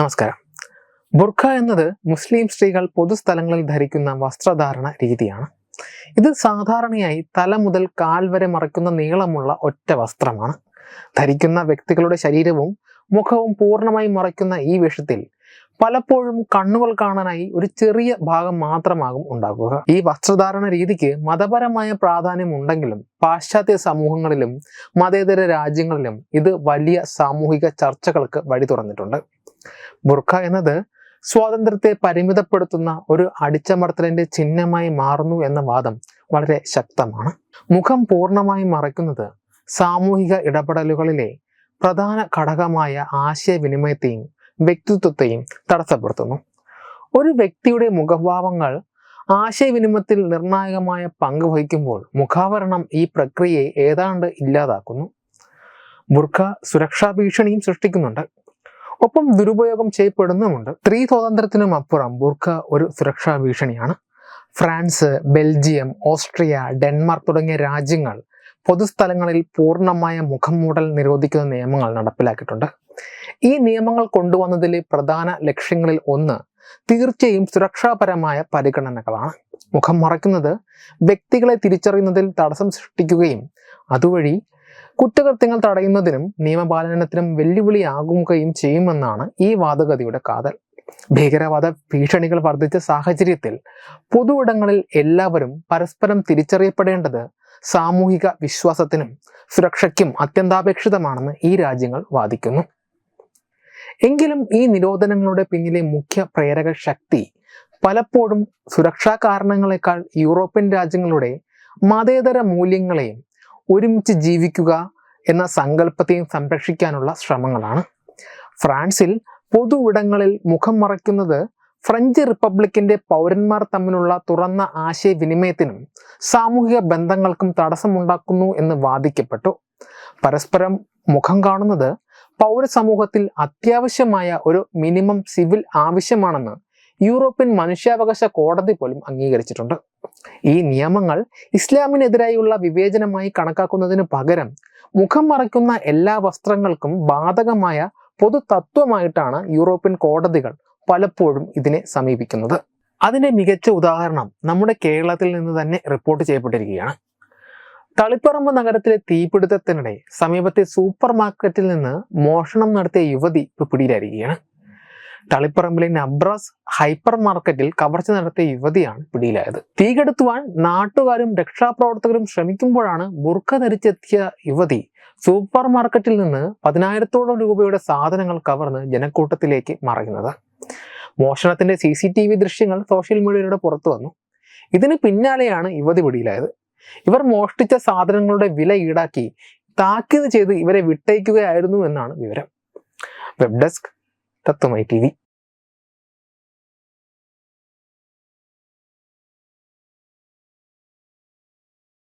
നമസ്കാരം. ബുർഖ എന്നത് മുസ്ലിം സ്ത്രീകൾ പൊതുസ്ഥലങ്ങളിൽ ധരിക്കുന്ന വസ്ത്രധാരണ രീതിയാണ്. ഇത് സാധാരണയായി തല മുതൽ കാൽ വരെ മറയ്ക്കുന്ന നീളമുള്ള ഒറ്റ വസ്ത്രമാണ്. ധരിക്കുന്ന വ്യക്തികളുടെ ശരീരവും മുഖവും പൂർണമായി മറയ്ക്കുന്ന ഈ വേഷത്തിൽ പലപ്പോഴും കണ്ണുകൾ കാണാനായി ഒരു ചെറിയ ഭാഗം മാത്രമാകും ഉണ്ടാക്കുക. ഈ വസ്ത്രധാരണ രീതിക്ക് മതപരമായ പ്രാധാന്യം ഉണ്ടെങ്കിലും പാശ്ചാത്യ സമൂഹങ്ങളിലും മതേതര രാജ്യങ്ങളിലും ഇത് വലിയ സാമൂഹിക ചർച്ചകൾക്ക് വഴി തുറന്നിട്ടുണ്ട്. ബുർഖ എന്നത് സ്വാതന്ത്ര്യത്തെ പരിമിതപ്പെടുത്തുന്ന ഒരു അടിച്ചമർത്തലിന്റെ ചിഹ്നമായി മാറുന്നു എന്ന വാദം വളരെ ശക്തമാണ്. മുഖം പൂർണമായി മറയ്ക്കുന്നത് സാമൂഹിക ഇടപെടലുകളിലെ പ്രധാന ഘടകമായ ആശയവിനിമയത്തെയും വ്യക്തിത്വത്തെയും തടസ്സപ്പെടുത്തുന്നു. ഒരു വ്യക്തിയുടെ മുഖഭാവങ്ങൾ ആശയവിനിമയത്തിൽ നിർണായകമായ പങ്ക് വഹിക്കുമ്പോൾ മുഖാവരണം ഈ പ്രക്രിയയെ ഏതാണ്ട് ഇല്ലാതാക്കുന്നു. ബുർഖ സുരക്ഷാ ഭീഷണിയും സൃഷ്ടിക്കുന്നുണ്ട്. ഒപ്പം ദുരുപയോഗം ചെയ്യപ്പെടുന്നുമുണ്ട്. സ്ത്രീ സ്വാതന്ത്ര്യത്തിനും അപ്പുറം ബുർഖ ഒരു സുരക്ഷാ ഭീഷണിയാണ്. ഫ്രാൻസ് ബെൽജിയം ഓസ്ട്രിയ ഡെൻമാർക്ക് തുടങ്ങിയ രാജ്യങ്ങൾ പൊതുസ്ഥലങ്ങളിൽ പൂർണമായ മുഖം മൂടൽ നിരോധിക്കുന്ന നിയമങ്ങൾ നടപ്പിലാക്കിയിട്ടുണ്ട്. ഈ നിയമങ്ങൾ കൊണ്ടുവന്നതിലെ പ്രധാന ലക്ഷ്യങ്ങളിൽ ഒന്ന് തീർച്ചയായും സുരക്ഷാപരമായ പരിഗണനകളാണ്. മുഖം മറയ്ക്കുന്നത് വ്യക്തികളെ തിരിച്ചറിയുന്നതിൽ തടസ്സം സൃഷ്ടിക്കുകയും അതുവഴി കുറ്റകൃത്യങ്ങൾ തടയുന്നതിനും നിയമപാലനത്തിനും വെല്ലുവിളിയാകുകയും ചെയ്യുമെന്നാണ് ഈ വാദഗതിയുടെ കാതൽ. ഭീകരവാദ ഭീഷണികൾ വർദ്ധിച്ച സാഹചര്യത്തിൽ പൊതുവിടങ്ങളിൽ എല്ലാവരും പരസ്പരം തിരിച്ചറിയപ്പെടേണ്ടത് സാമൂഹിക വിശ്വാസത്തിനും സുരക്ഷയ്ക്കും അത്യന്താപേക്ഷിതമാണെന്ന് ഈ രാജ്യങ്ങൾ വാദിക്കുന്നു. എങ്കിലും ഈ നിരോധനങ്ങളുടെ പിന്നിലെ മുഖ്യ പ്രേരക ശക്തി പലപ്പോഴും സുരക്ഷാ കാരണങ്ങളെക്കാൾ യൂറോപ്യൻ രാജ്യങ്ങളുടെ മതേതര മൂല്യങ്ങളെയും ഒരുമിച്ച് ജീവിക്കുക എന്ന സങ്കല്പത്തെയും സംരക്ഷിക്കാനുള്ള ശ്രമങ്ങളാണ്. ഫ്രാൻസിൽ പൊതു ഇടങ്ങളിൽ മുഖം മറയ്ക്കുന്നത് ഫ്രഞ്ച് റിപ്പബ്ലിക്കിന്റെ പൗരന്മാർ തമ്മിലുള്ള തുറന്ന ആശയവിനിമയത്തിനും സാമൂഹിക ബന്ധങ്ങൾക്കും തടസ്സമുണ്ടാക്കുന്നു എന്ന് വാദിക്കപ്പെട്ടു. പരസ്പരം മുഖം കാണുന്നത് പൗരസമൂഹത്തിൽ അത്യാവശ്യമായ ഒരു മിനിമം സിവിൽ ആവശ്യമാണെന്ന് യൂറോപ്യൻ മനുഷ്യാവകാശ കോടതി പോലും അംഗീകരിച്ചിട്ടുണ്ട്. ഈ നിയമങ്ങൾ ഇസ്ലാമിനെതിരായുള്ള വിവേചനമായി കണക്കാക്കുന്നതിന് പകരം മുഖം മറയ്ക്കുന്ന എല്ലാ വസ്ത്രങ്ങൾക്കും ബാധകമായ പൊതു തത്വമായിട്ടാണ് യൂറോപ്യൻ കോടതികൾ പലപ്പോഴും ഇതിനെ സമീപിക്കുന്നത്. അതിന്റെ മികച്ച ഉദാഹരണം നമ്മുടെ കേരളത്തിൽ നിന്ന് തന്നെ റിപ്പോർട്ട് ചെയ്യപ്പെട്ടിരിക്കുകയാണ്. തളിപ്പറമ്പ് നഗരത്തിലെ തീപിടുത്തത്തിനിടെ സമീപത്തെ സൂപ്പർ മാർക്കറ്റിൽ നിന്ന് മോഷണം നടത്തിയ യുവതി ഇപ്പൊ പിടിയിലായിരിക്കുകയാണ്. തളിപ്പറമ്പിലെ നബ്രാസ് ഹൈപ്പർ മാർക്കറ്റിൽ കവർച്ച നടത്തിയ യുവതിയാണ് പിടിയിലായത്. തീകെടുത്തുവാൻ നാട്ടുകാരും രക്ഷാപ്രവർത്തകരും ശ്രമിക്കുമ്പോഴാണ് ബുർഖ ധരിച്ചെത്തിയ യുവതി സൂപ്പർ മാർക്കറ്റിൽ നിന്ന് പതിനായിരത്തോളം രൂപയുടെ സാധനങ്ങൾ കവർന്ന് ജനക്കൂട്ടത്തിലേക്ക് മറയുന്നത്. മോഷണത്തിന്റെ സി സി ടി വി ദൃശ്യങ്ങൾ സോഷ്യൽ മീഡിയയിലൂടെ പുറത്തു വന്നു. ഇതിന് പിന്നാലെയാണ് യുവതി പിടിയിലായത്. ഇവർ മോഷ്ടിച്ച സാധനങ്ങളുടെ വില ഈടാക്കി താക്കീത് ചെയ്ത് ഇവരെ വിട്ടയക്കുകയായിരുന്നു എന്നാണ് വിവരം. വെബ് ഡെസ്ക് തത്വമൈ ടി